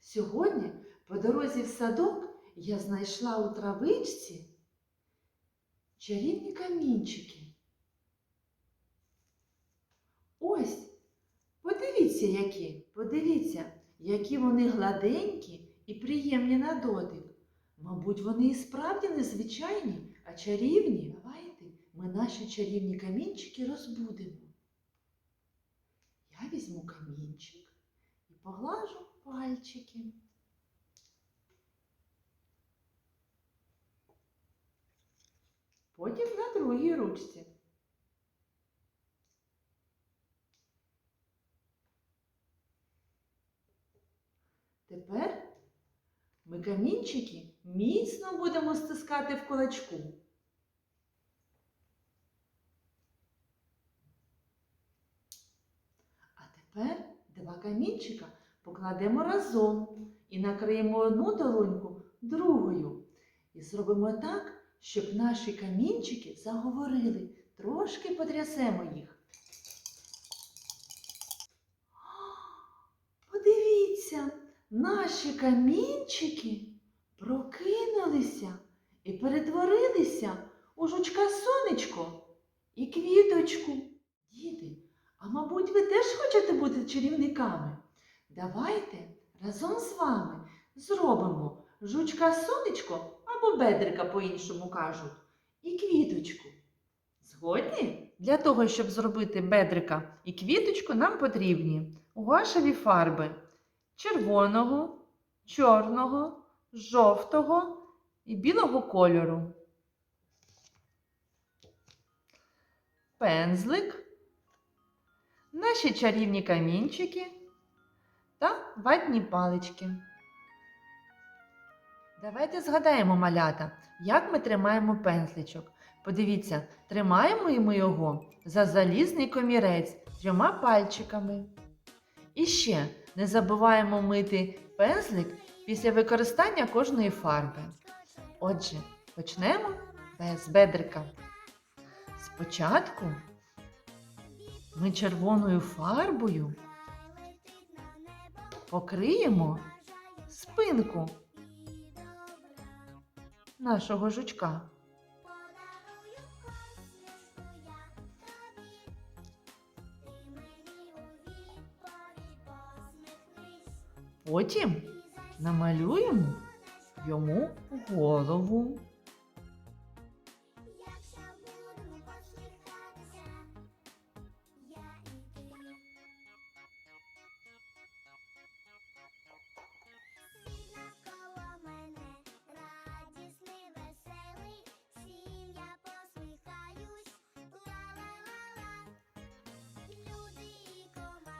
Сьогодні по дорозі в садок я знайшла у травичці чарівні камінчики. Ось, подивіться, які, подивіться, які вони гладенькі і приємні на дотик. Мабуть, вони і справді незвичайні, а чарівні. Давайте ми наші чарівні камінчики розбудемо. Я візьму камінчик поглажу пальчики. Потім на другій ручці. Тепер ми камінчики міцно будемо стискати в кулачку. А тепер два камінчика покладемо разом і накриємо одну долоньку другою. І зробимо так, щоб наші камінчики заговорили. Трошки потрясемо їх. Подивіться, наші камінчики прокинулися і перетворилися у жучка сонечко і квіточку. Діти, мабуть, ви теж хочете бути чарівниками? Давайте разом з вами зробимо жучка сонечко або бедрика по-іншому кажуть, і квіточку. Згодні? Для того, щоб зробити бедрика і квіточку, нам потрібні гуашеві фарби червоного, чорного, жовтого і білого кольору. Пензлик, наші чарівні камінчики та ватні палички. Давайте згадаємо малята, як ми тримаємо пензличок. Подивіться, тримаємо ми його за залізний комірець трьома пальчиками. І ще не забуваємо мити пензлик після використання кожної фарби. Отже, почнемо без бедрика. Спочатку ми червоною фарбою покриємо спинку нашого жучка. Потім намалюємо йому голову.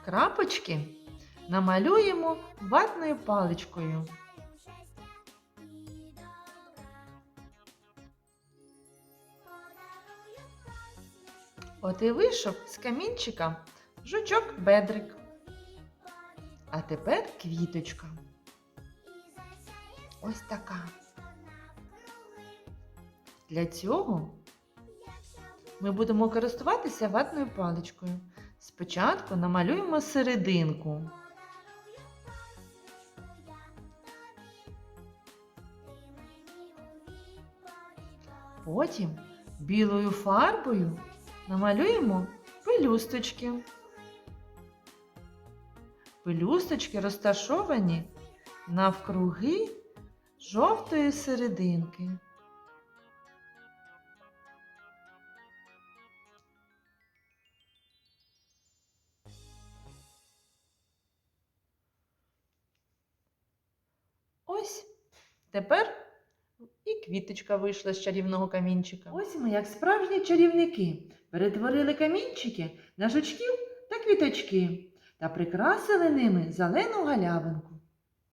Крапочки намалюємо ватною паличкою. От і вийшов з камінчика жучок бедрик. А тепер квіточка. Ось така. Для цього ми будемо користуватися ватною паличкою. Спочатку намалюємо серединку. Потім білою фарбою намалюємо пелюсточки. Пелюсточки розташовані навкруги жовтої серединки. Ось тепер і квіточка вийшла з чарівного камінчика. Ось ми, як справжні чарівники, перетворили камінчики на жучків та квіточки та прикрасили ними зелену галявинку.